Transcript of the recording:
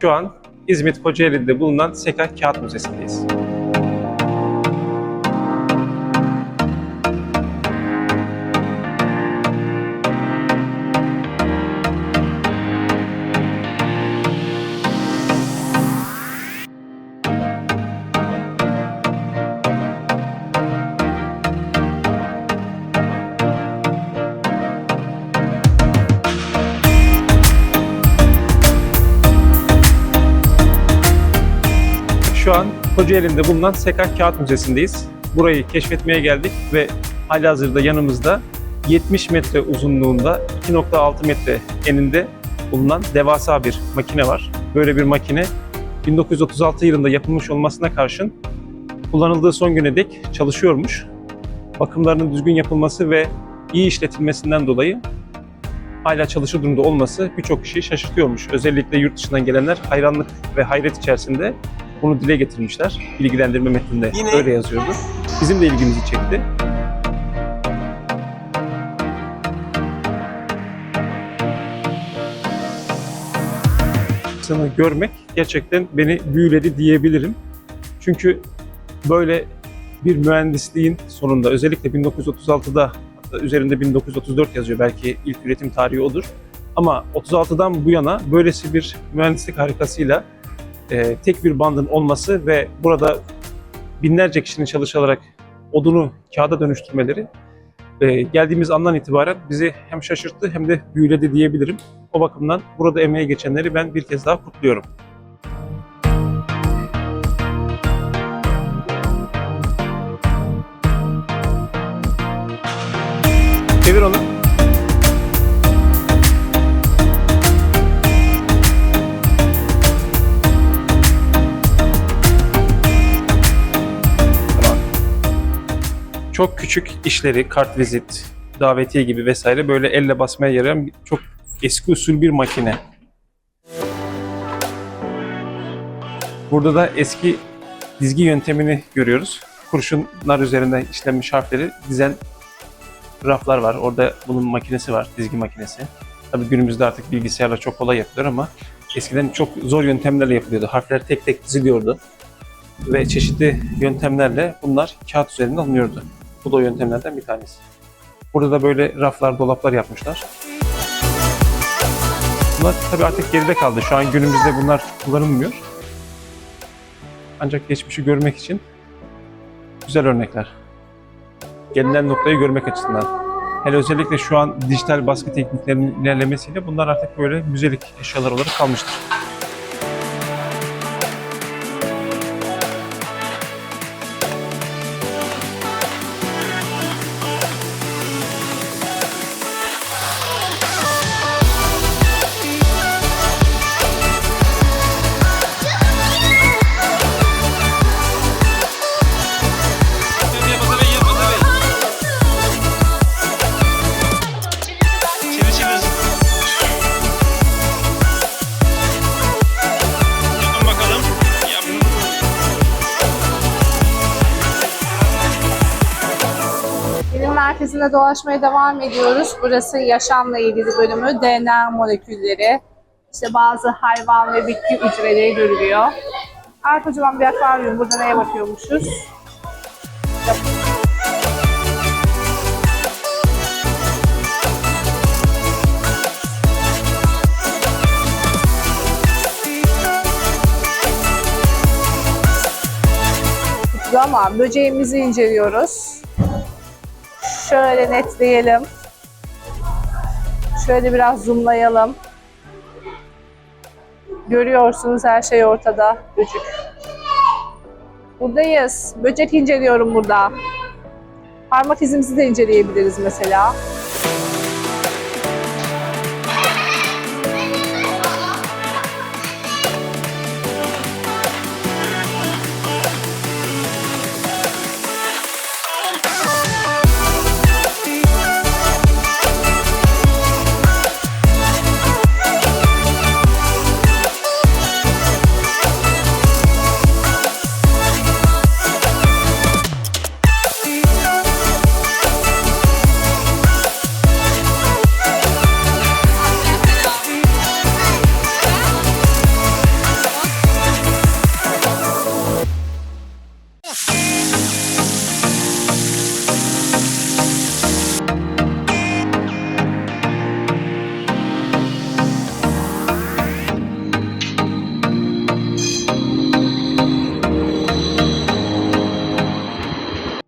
Şu an İzmit Kocaeli'de bulunan Seka Kağıt Müzesi'ndeyiz. Şu an Kocaeli'nde bulunan Seka Kağıt Müzesi'ndeyiz. Burayı keşfetmeye geldik ve halihazırda yanımızda 70 metre uzunluğunda 2.6 metre eninde bulunan devasa bir makine var. Böyle bir makine 1936 yılında yapılmış olmasına karşın kullanıldığı son güne dek çalışıyormuş. Bakımlarının düzgün yapılması ve iyi işletilmesinden dolayı hala çalışır durumda olması birçok kişiyi şaşırtıyormuş. Özellikle yurt dışından gelenler hayranlık ve hayret içerisinde bunu dile getirmişler. Bilgilendirme metninde Yine- öyle yazıyordu. Bizim de ilgimizi çekti. Sana görmek gerçekten beni büyüledi diyebilirim. Çünkü böyle bir mühendisliğin sonunda özellikle 1936'da hatta üzerinde 1934 yazıyor belki ilk üretim tarihi odur. Ama 36'dan bu yana böylesi bir mühendislik harikasıyla e, tek bir bandın olması ve burada binlerce kişinin çalışarak odunu kağıda dönüştürmeleri e, geldiğimiz andan itibaren bizi hem şaşırttı hem de büyüledi diyebilirim. O bakımdan burada emeğe geçenleri ben bir kez daha kutluyorum. Çevir onu. Çok küçük işleri, kartvizit, davetiye gibi vesaire böyle elle basmaya yarayan çok eski usul bir makine. Burada da eski dizgi yöntemini görüyoruz. Kurşunlar üzerinden işlenmiş harfleri dizen raflar var. Orada bunun makinesi var, dizgi makinesi. Tabii günümüzde artık bilgisayarla çok kolay yapılıyor ama eskiden çok zor yöntemlerle yapılıyordu. Harfler tek tek diziliyordu. Ve çeşitli yöntemlerle bunlar kağıt üzerinde alınıyordu. Bu da yöntemlerden bir tanesi. Burada da böyle raflar, dolaplar yapmışlar. Bunlar tabii artık geride kaldı. Şu an günümüzde bunlar kullanılmıyor. Ancak geçmişi görmek için güzel örnekler. Gelinen noktayı görmek açısından. Hele özellikle şu an dijital baskı tekniklerinin ilerlemesiyle bunlar artık böyle müzelik eşyalar olarak kalmıştır. Merkezinde dolaşmaya devam ediyoruz. Burası yaşamla ilgili bölümü. DNA molekülleri, işte bazı hayvan ve bitki hücreleri görülüyor. Arka kocaman bir akvaryum. Burada neye bakıyormuşuz? Ama böceğimizi inceliyoruz. Şöyle netleyelim. Şöyle biraz zoomlayalım. Görüyorsunuz her şey ortada. Böcek. Buradayız. Böcek inceliyorum burada. Parmak izimizi de inceleyebiliriz mesela.